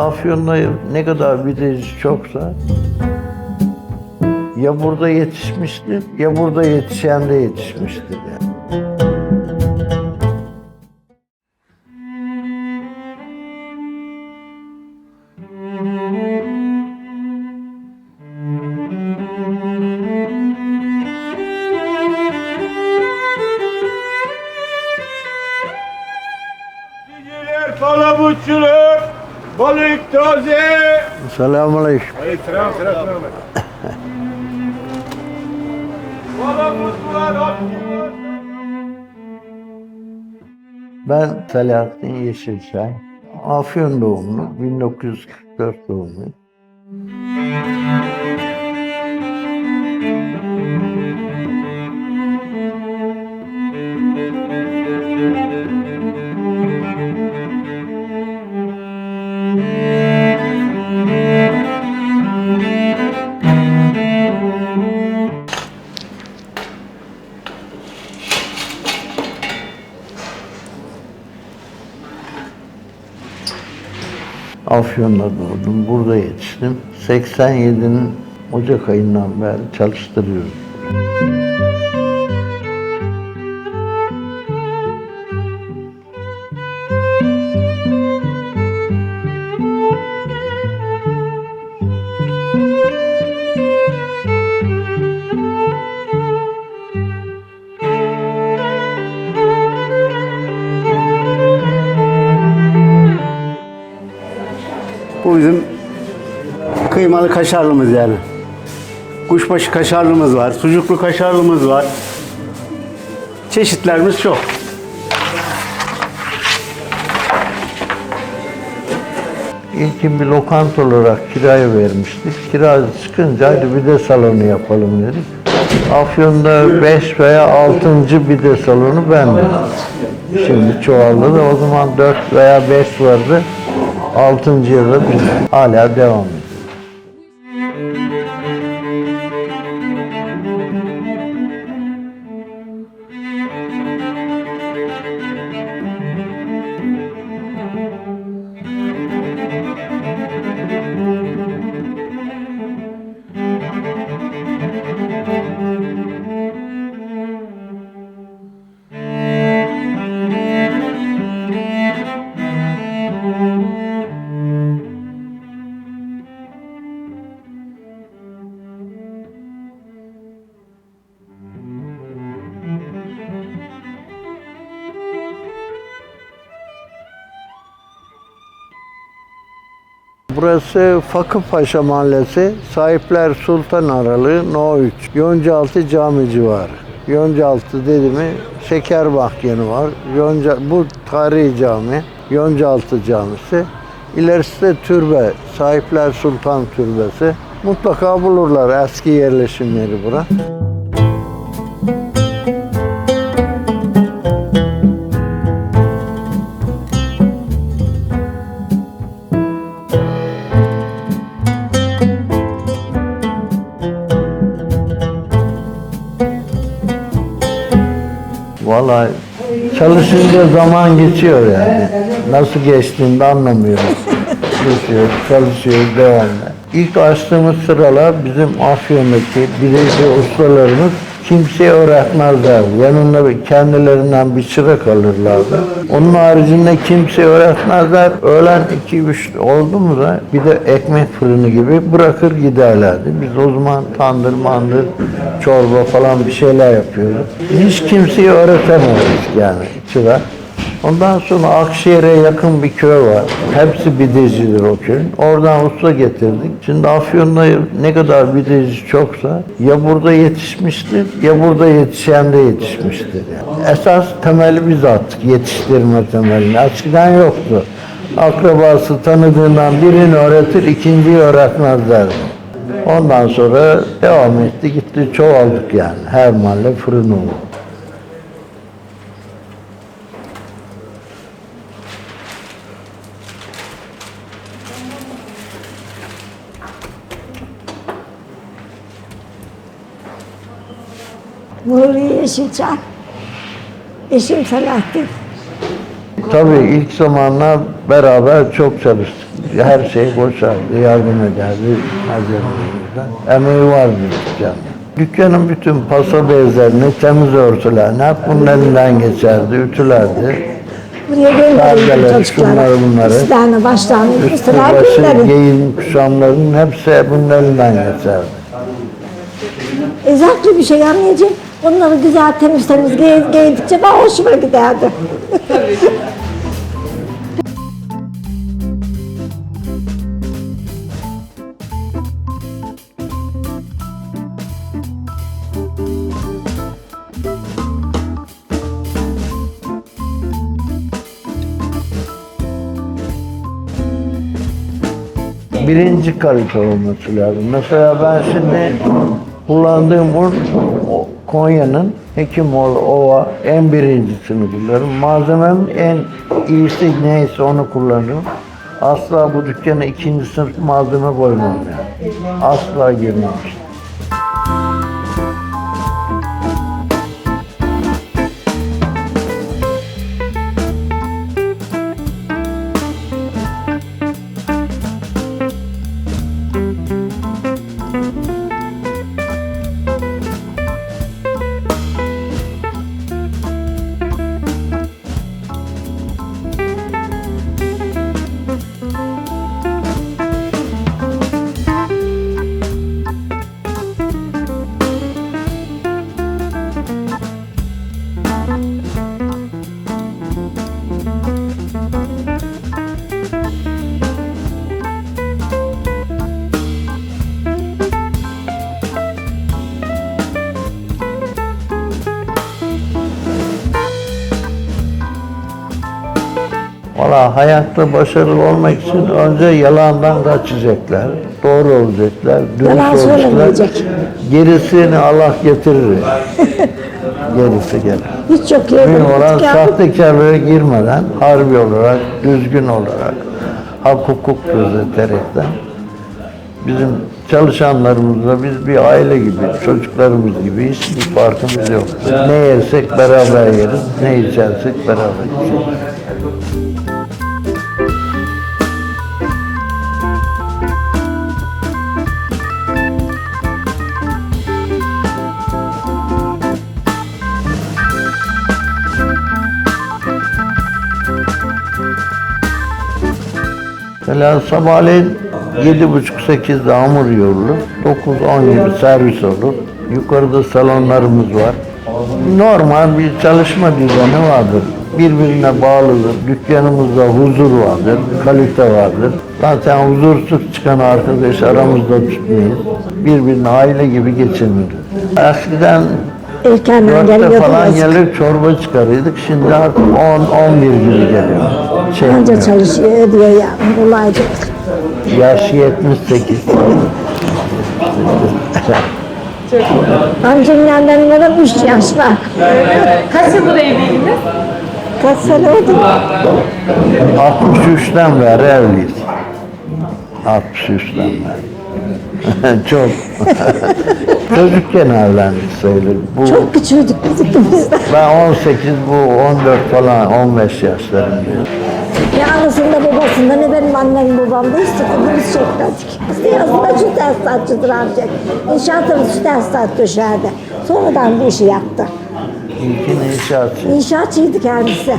Afyon'da ne kadar bideci çoksa ya burada yetişmiştir ya burada yetişen de yetişmiştir balık taze. Selamünaleyküm. Aleykümselam, selam, selam. Ben Selahattin Yeşilçay. Afyon doğumlu, 1944 doğumluyum. Afyon'da doğdum, burada yetiştim. 87'nin Ocak ayından beri çalıştırıyorum. Kıymalı kaşarlımız yani. Kuşbaşı kaşarlımız var, sucuklu kaşarlımız var. Çeşitlerimiz çok. İlkin bir lokanta olarak kiraya vermiştik. Kira çıkınca hadi bir de salonu yapalım dedik. Afyon'da 5 veya 6. bir de salonu bendim. Şimdi çoğaldı da o zaman 4 veya 5 vardı. 6. yılda hala devam ediyor. Burası Fakıpaşa Mahallesi, Sahipler Sultan Aralığı No 3, Yoncaaltı Cami civarı. Yoncaaltı dedi mi şeker mahkeni var. Yonca, bu tarihi cami, Yoncaaltı Camisi. İlerisi de türbe, Sahipler Sultan Türbesi. Mutlaka bulurlar eski yerleşim yeri bura. Vallahi çalışınca zaman geçiyor yani. Nasıl geçtiğini de anlamıyoruz. Geçiyor, çalışıyor devamlı. İlk açtığımız sıralar bizim Afyon'daki bireysel ustalarımız kimseye öğretmezler. Yanında bir- kendilerinden bir çırak alırlardı. Onun haricinde kimseye öğretmezler. Öğlen iki üç oldu mu da bir de ekmek fırını gibi bırakır giderlerdi. Biz o zaman tandır mandır, çorba falan bir şeyler yapıyorduk. Hiç kimseye öğretemedik yani çırak. Ondan sonra Akşehir'e yakın bir köy var. Hepsi bidecidir o köyün. Oradan usta getirdik. Şimdi Afyon'da ne kadar bideci çoksa ya burada yetişmiştir ya burada yetişen de yetişmiştir. Yani. Esas temeli biz attık. Yetiştirme temelini. Eskiden yoktu. Akrabası tanıdığından birini öğretir, ikinciyi öğretmezlerdi. Ondan sonra devam etti, gitti, çoğaldık yani. Her mahalle fırın oldu. Nuri Yeşilçay. Eşim Selahattin. Tabii ilk zamanlar beraber çok çalıştık. Her şey boşaldı, yardım ederdi. Emeği vardı dükkanın. Dükkanın bütün pasa bezlerini, temiz örtülerini hep bunun elinden geçerdi, ütülerdi. Buraya gönderin Perdeleri, çocuklara. şunları, bunları. Üstlerine başlarını Üstü üstüne başı, gönderin. giyim kuşamların hepsi bunun elinden geçerdi. E, bir şey anlayacağım. Onları güzel temiz temiz giy, giydikçe ben hoşuma giderdi. birinci kalite olması lazım. Mesela ben şimdi kullandığım un Konya'nın Hekimoğlu Ova en birincisini kullanıyorum. Malzememin en iyisi neyse onu kullanıyorum. Asla bu dükkana ikinci sınıf malzeme koymam yani. Asla girmemiş. Valla hayatta başarılı olmak için önce yalandan kaçacaklar. Doğru olacaklar, dürüst olacaklar. Gerisini Allah getirir. Gerisi gelir. Hiç yok yedim. Mühim olan sahtekarlığa girmeden harbi olarak, düzgün olarak, hak hukuk gözeterekten bizim çalışanlarımızla biz bir aile gibi, çocuklarımız gibi hiçbir farkımız yok. Ne yersek beraber yeriz, ne içersek beraber içeriz. Mesela sabahleyin yedi buçuk sekizde hamur yoğurulur. Dokuz on gibi servis olur. Yukarıda salonlarımız var. Normal bir çalışma düzeni vardır. Birbirine bağlıdır. Dükkanımızda huzur vardır, kalite vardır. Zaten huzursuz çıkan arkadaş aramızda tutmayız. Birbirine aile gibi geçiniriz. Eskiden erkenden dörtte geliyordu. falan gelir çorba çıkarıyorduk. Şimdi artık 10-11 gibi geliyor. Şey Anca yapmıyor. çalışıyor ediyor ya. Kolaycık. Yaş 78. Amcamla benim adam 3 yaş var. Kaç yıldır evliydiniz? Kaç sene oldu? 63'ten beri evliyiz. 63'ten beri. Çok. Çocukken evlendik sayılır. Bu, Çok küçüğüydük biz ikimiz ben 18, bu 14 falan 15 yaşlarındayım. Ne anasında babasında ne benim annem babamda hiç sıkıntımız çekmedik. Biz de yazında şu tesisatçıdır ancak. İnşaatımız şu tesisat döşerdi. Sonradan bu işi yaptı. İlkin inşaatçı. İnşaatçıydı kendisi.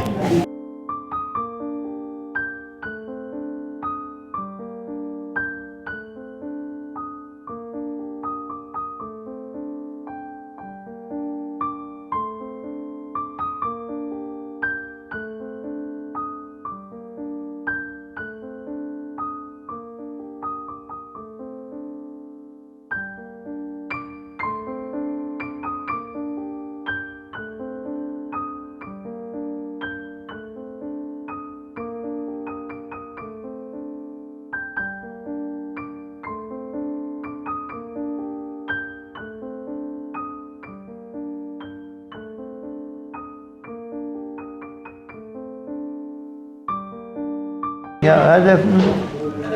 Ya hedefimiz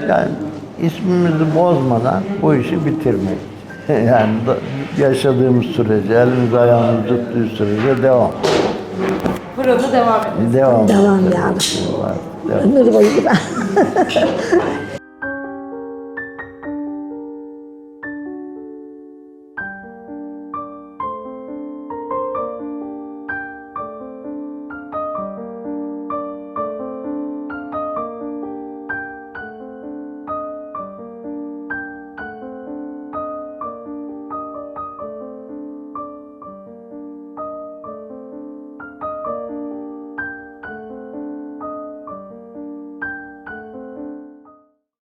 yani ismimizi bozmadan bu işi bitirmek. yani yaşadığımız sürece, elimiz ayağımız tuttuğu sürece devam. Burada devam ediyorsunuz. Devam. Devam yavrum. Devam. Ömür boyu da.